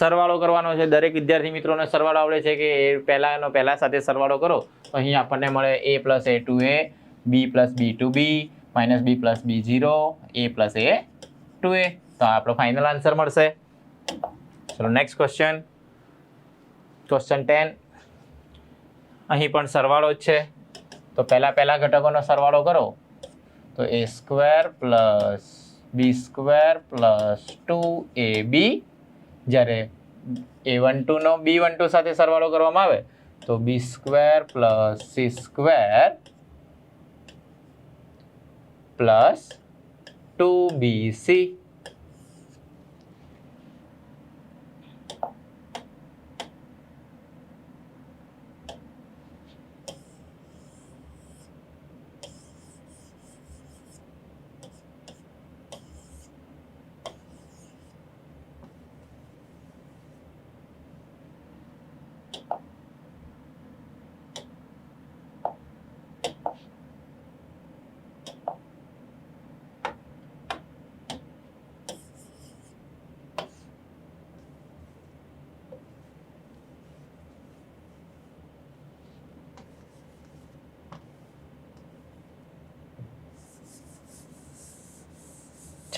સરવાળો કરવાનો છે. દરેક વિદ્યાર્થી મિત્રોને સરવાળો આવડે છે કે એ પહેલાંનો પહેલા સાથે સરવાળો કરો. તો અહીં આપણને મળે A plus A two A B plus B two B minus B plus B zero A plus A two A તો આપણો ફાઇનલ આન્સર મળશે. ચલો નેક્સ્ટ ક્વેશ્ચન ક્વેશ્ચન ટેન અહીં પણ સરવાળો જ છે. તો પહેલાં પહેલાં ઘટકોનો સરવાળો કરો. તો A square plus B square plus two A B જ્યારે એ વન ટુનો બી વન ટુ સાથે સરવાળો કરવામાં આવે, તો B square plus C square plus two B C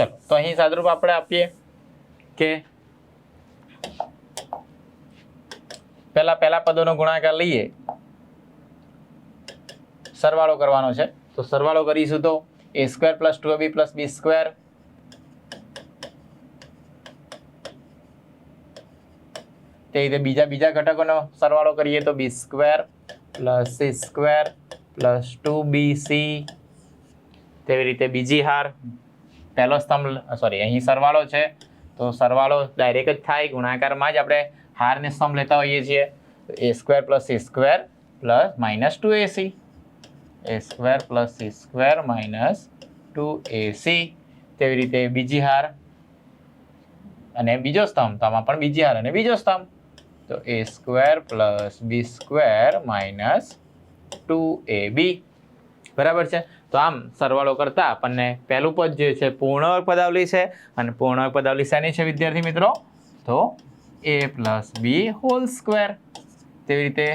ચલો, તો અહીં સાદરૂપ આપણે આપીએ કે પહેલા પહેલા પદોનો ગુણાકાર લઈએ. સરવાળો કરવાનો છે. તો સરવાળો કરીશું તો A square plus two B plus B square તે રીતે બીજા બીજા ઘટકોનો સરવાળો કરીએ તો B square plus C square plus two B C તેવી રીતે બીજી હાર પહેલો સ્તંભ સોરી અહીં સરવાળો છે. તો સરવાળો ડાયરેક્ટ જ થાય, ગુણાકારમાં જ આપણે હારને સ્તંભ લેતા હોઈએ છીએ. A square plus C square plus minus two AC A square plus C square minus two AC તેવી રીતે બીજી હાર અને બીજો સ્તંભ, તો આમાં પણ બીજી હાર અને બીજો સ્તંભ. તો A square plus B square minus two A B બરાબર છે? તો આમ સરવાળો કરતા આપણને પહેલું પદ જે છે પૂર્ણ પદાવલી છે અને પૂર્ણ પદાવલી શેની છે વિદ્યાર્થી મિત્રો? તો A plus B whole square તેવી રીતે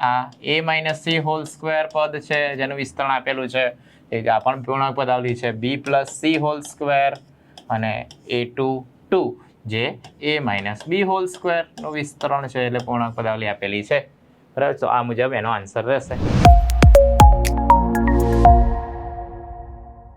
આ A minus C whole square પદ છે, જેનું વિસ્તરણ આપેલું છે. એ આ પણ પૂર્ણ પદાવલી છે. B plus C whole square અને એ ટુ ટુ જે એ માઇનસ બી હોલ સ્ક્વેરનું વિસ્તરણ છે, એટલે પૂર્ણ પદાવલી આપેલી છે. બરાબર? તો આ મુજબ એનો આન્સર રહેશે.